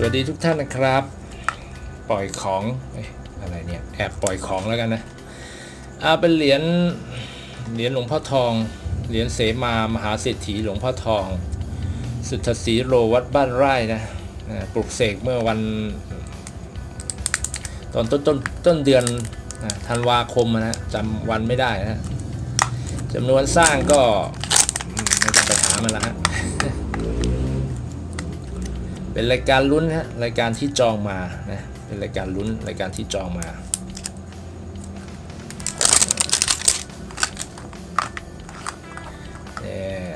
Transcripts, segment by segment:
สวัสดีทุกท่านนะครับ ปล่อยของอะไรเนี่ยแอบปล่อยของแล้วกันนะอาเป็นเหรียญเหรียญหลวงพ่อทองเหรียญเสมามหาเศรษฐีหลวงพ่อทอง สุทธศรีโรวัดบ้านไร่นะปลุกเสกเมื่อวัน ตอนต้นต้นต้นเดือนธันวาคมนะจำวันไม่ได้นะจำนวนสร้างก็ไม่ต้องไปหามันละฮะ เป็นรายการลุ้นฮะรายการที่จองมานะเป็นรายการลุ้นรายการที่จองมาเนี่ย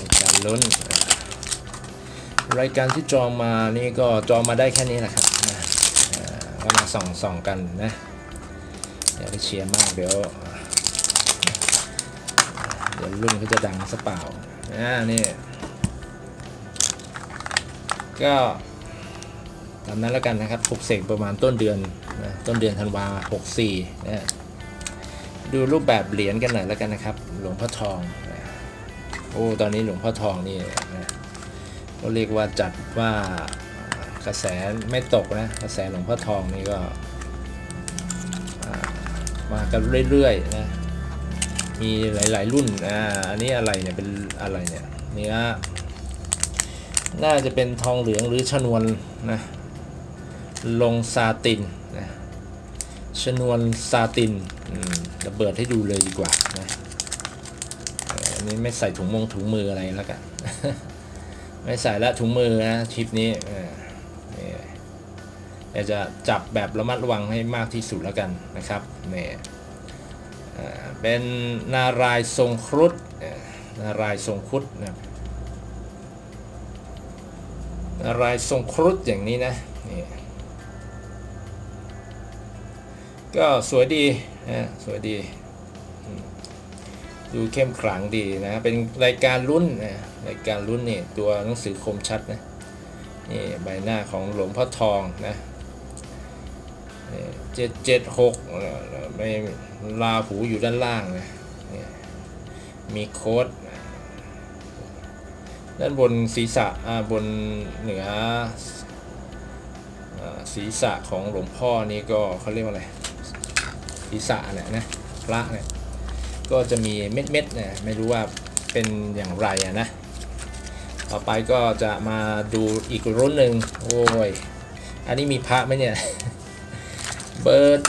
รายการลุ้นรายการที่จองมานี่ก็จองมาได้แค่นี้แหละครับก็มาส่องส่องกันนะอย่าไปเชียร์มากเดี๋ยว เดี๋ยวรุ่นเขาจะดังสเปล่า อ่านี่ก็ตามนั้นแล้วกันนะครับปลุกเสกประมาณต้นเดือนนะต้นเดือนธันวา64นะดูรูปแบบเหรียญกันหน่อยแล้วกันนะครับ หลวงพ่อทองนะโอ้ตอนนี้หลวงพ่อทองนี่นะก็เรียกว่าจัดว่ากระแสไม่ตกนะกระแสหลวงพ่อทองนี่ก็มากันเรื่อยๆนะ มีหลายๆ รุ่น อ่า อันนี้อะไรเนี่ย เป็นอะไรเนี่ย เนื้อ น่าจะเป็นทองเหลืองหรือชนวนนะ ลงซาตินนะ ชนวนซาตินระเบิดให้ดูเลยดีกว่านะอันนี้ไม่ใส่ถุงมงถุงมืออะไรแล้วกัน ไม่ใส่ละถุงมือนะชิปนี้ออนี่จะจับแบบระมัดระวังให้มากที่สุดแล้วกันนะครับเนี่อ่า เป็นนารายทรงครุฑนารายทรงครุฑนะนารายทรงครุฑอย่างนี้นะนี่ก็สวยดีนะสวยดีดูเข้มขลังดีนะ เป็นรายการรุ่นนะรายการรุ่นนี่ตัวหนังสือคมชัดนะนี่ใบหน้าของหลวงพ่อทองนะ เจ็ดเจ็ดหกไม่ลาหูอยู่ด้านล่างนะมีโค้ดด้านบนศีรษะบนเหนือศีรษะของหลวงพ่อนี่ก็เขาเรียกว่าอะไรศีรษะเนี่ยนะพระเนี่ยก็จะมีเม็ดเม็ดเนี่ยไม่รู้ว่าเป็นอย่างไรอะนะต่อไปก็จะมาดูอีกรุ่นหนึ่งโอ้ยอันนี้มีพระไหมเนี่ย เบิด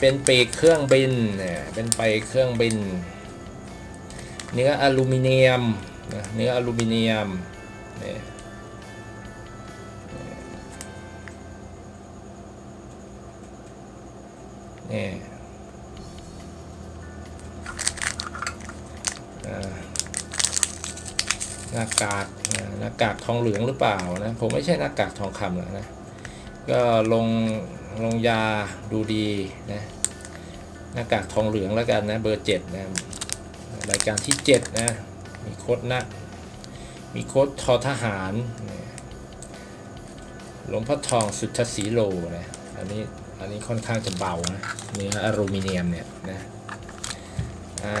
เป็นปีกเครื่องบินเนี่ยเป็นไปเครื่องบิน เนื้ออลูมิเนียมเนื้ออลูมิเนียมเนี่ยนี่หน้ากากหน้ากากทองเหลืองหรือเปล่านะ ผมไม่ใช่หน้ากากทองคำหรอกนะ ก็ลง ลงยาดูดีนะหน้ากากทองเหลืองแล้วกันนะเบอร์เจ็ดนะรายการที่เจ็ดนะมีโค้ดนะมีโค้ดทอทหารหลวงพ่อทองสุทธสีโลนะอันนี้อันนี้ค่อนข้างจะเบานะเนื้ออลูมิเนียมเนี่ยนะอ่า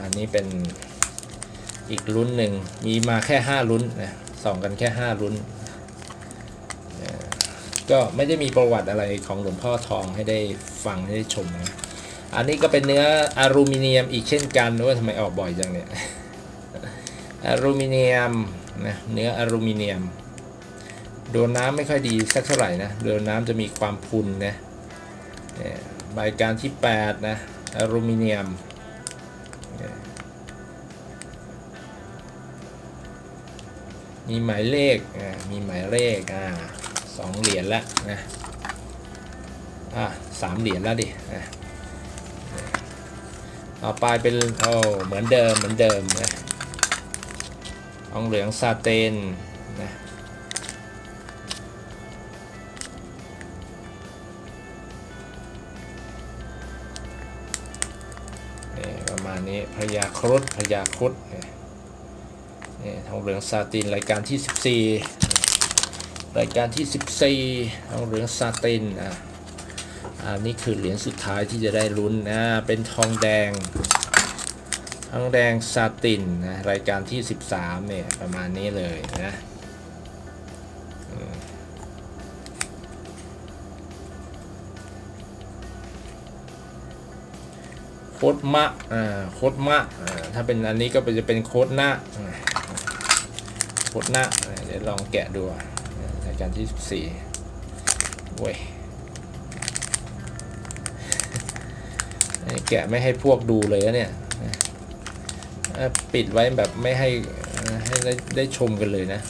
อันนี้เป็นอีกรุ่นหนึ่งมีมาแค่5รุ่นนะส่องกันแค่5รุ่น ก็ไม่ได้มีประวัติอะไรของหลวงพ่อทองให้ได้ฟังให้ได้ชมนะอันนี้ก็เป็นเนื้ออลูมิเนียมอีกเช่นกันว่าทำไมออกบ่อยจังเนี่ยอลูมิเนียมนะเนื้ออลูมิเนียมโดนน้ำไม่ค่อยดีสักเท่าไหร่นะโดนน้ำจะมีความพุนนะเนี่ยใบการที่ 8 นะอลูมิเนียมมีหมายเลข มีหมายเลข อ่า สองเหรียญแล้วนะอะสามเหรียญแล้วดินะต่อไปเป็นโอ้เหมือนเดิมเหมือนเดิมนะทองเหลืองซาเตนนะนี่ประมาณนี้พญาครุฑพญาครุฑเนี่ยทองเหลืองซาตินรายการที่ 14 รายการที่ 14ทองเหลืองซาตินอะอันนี้คือเหรียญสุดท้ายที่จะได้ลุ้นนะเป็นทองแดง ทองแดงซาตินนะรายการที่ 13เนี่ยประมาณนี้เลยนะโคดมะอ่าโคดมะอ่าถ้าเป็นอันนี้ก็จะเป็นโคดหน้าโคดหน้าเดี๋ยวลองแกะดูอะ การที่14เว้ยแกะไม่ให้พวกดูเลยนะเนี่ยปิดไว้แบบไม่ให้ให้ได้ได้ชมกันเลยนะ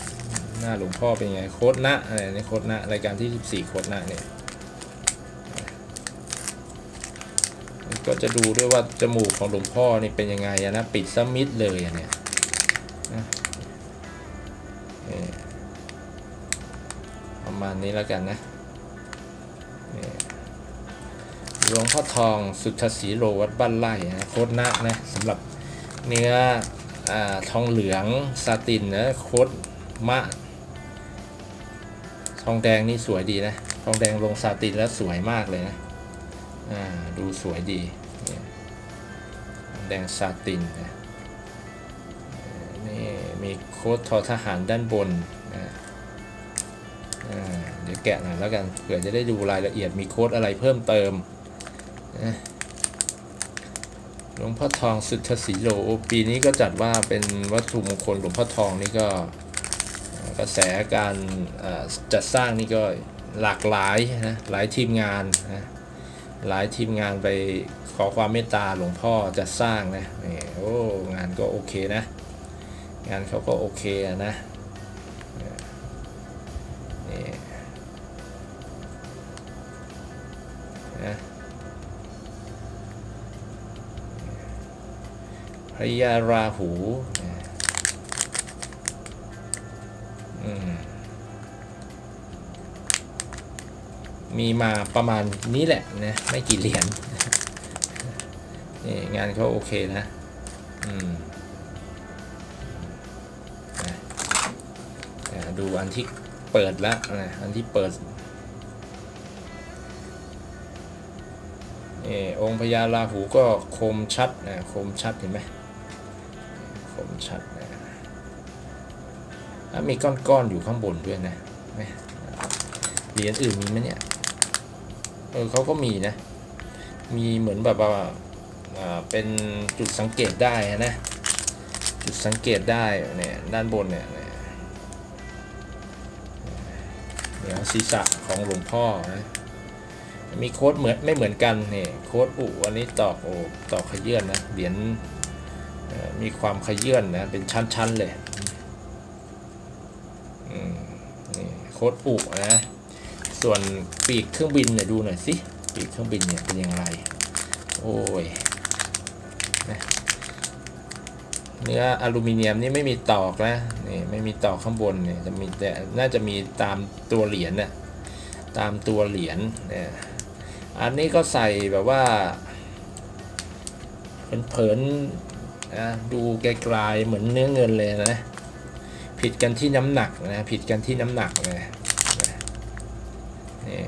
หน้าหลวงพ่อเป็นไงโคตรนะอะไรในโคตรนะรายการที่ 14 โคตรนะเนี่ยก็จะดูด้วยว่าจมูกของหลวงพ่อนี่เป็นยังไงนะ ปิดซะมิดเลยเนี่ย มาณนี้แล้วกันนะหลวงพ่อทองสุทธศีโรวัดบ้านไร่นะโคตรนะนะสำหรับเนื้ออทองเหลืองซาตินนะโคตรมะทองแดงนี่สวยดีนะ ทองแดงลงซาตินแล้วสวยมากเลยนะดูสวยดีแดงซาตินนะนี่มีโค้ดทอทหารด้านบน แกะหน่อยแล้วกันเผื่อจะได้ดูรายละเอียดมีโค้ดอะไรเพิ่มเติมหลวงพ่อทองสุทธศีโลปีนี้ก็จัดว่าเป็นวัตถุมงคลหลวงพ่อทองนี่ก็กระแสการจัดสร้างนี่ก็หลากหลายนะหลายทีมงานนะหลายทีมงานไปขอความเมตตาหลวงพ่อจัดสร้างนะโอ้งานก็โอเคนะ งานเขาก็โอเคนะ พรยาราหูมีมาประมาณนี้แหละนะไม่กี่เหรียญนี่งานเขาโอเคนะ อืมนะอ่าดูอันที่เปิดแล้วนะอันที่เปิดนี่องค์พญาราหูก็คมชัดนะคมชัดเห็นไหม ชัดนะมีก้อนๆอยู่ข้างบนด้วยนะเหรียญอื่นมีไหมเนี่ย เออเขาก็มีนะ มีเหมือนแบบว่าเป็นจุดสังเกตได้นะ จุดสังเกตได้เนี่ยด้านบนเนี่ยเนี่ยเนี่ยศีรษะของหลวงพ่อนะมีโค้ดเหมือนไม่เหมือนกันนี่โค้ดอุอันนี้ตอกโอตอกขยื่นนะเหรียญ มีความขยื่นนะเป็นชั้นๆเลยนี่โคตรอุนะ ส่วนปีกเครื่องบินเนี่ยดูหน่อยสิปีกเครื่องบินเนี่ยเป็นอย่างไร โอ้ยนะเนื้ออลูมิเนียมนี่ไม่มีตอกนะนี่ไม่มีตอกข้างบนเนี่ยจะมีแต่น่าจะมีตามตัวเหรียญน่ะตามตัวเหรียญเนี่ยอันนี้ก็ใส่แบบว่าเผินๆนะดูไกลๆเหมือนเนื้อเงินเลยนะ ผิดกันที่น้ำหนักนะผิดกันที่น้ำหนักเลยนะนี่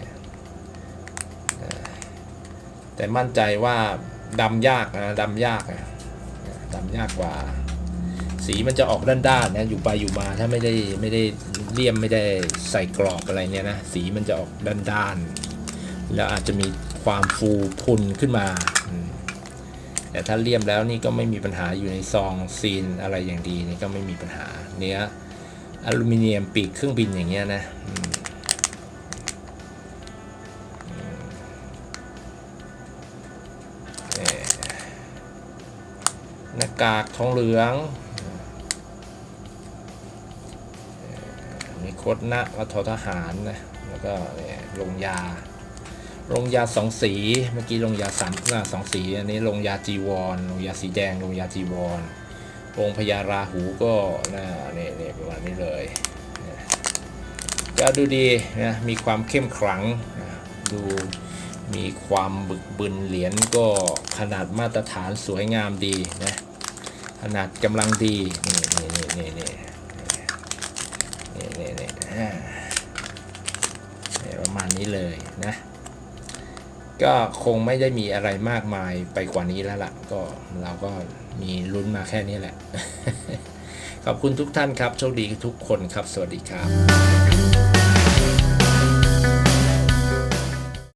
แต่มั่นใจว่าดำยากนะดำยากนะดำยากกว่า สีมันจะออกด้านๆนะอยู่ไปอยู่มาถ้าไม่ได้ไม่ได้เลี่ยมไม่ได้ใส่กรอบอะไรเนี่ยนะสีมันจะออกด้านๆแล้วอาจจะมีความฟูพุนขึ้นมา แต่ถ้าเลี่ยมแล้วนี่ก็ไม่มีปัญหาอยู่ในซองซีนอะไรอย่างดีนี่ก็ไม่มีปัญหา เนื้ออลูมิเนียมปีกเครื่องบินอย่างเงี้ยนะหน้ากากทองเหลืองมีโคดนะวัททหารนะ แล้วก็เนี่ยลงยา ลงยาสองสี เมื่อกี้ลงยาสามสองสี อันนี้ลงยาจีวร ลงยาสีแดง ลงยาจีวร องพญาราหูก็นะนี่นี่ประมาณนี้เลย ก็ดูดีนะ มีความเข้มขลังดูมีความบึกบึนเหรียญก็ขนาดมาตรฐานสวยงามดีนะ ขนาดกำลังดี นี่นี่นี่นี่นี่นี่นี่ประมาณนี้เลยนะ ก็คงไม่ได้มีอะไรมากมายไปกว่านี้แล้วล่ะ ก็เราก็มีลุ้นมาแค่นี้แหละ ขอบคุณทุกท่านครับ โชคดีทุกคนครับ สวัสดีครับ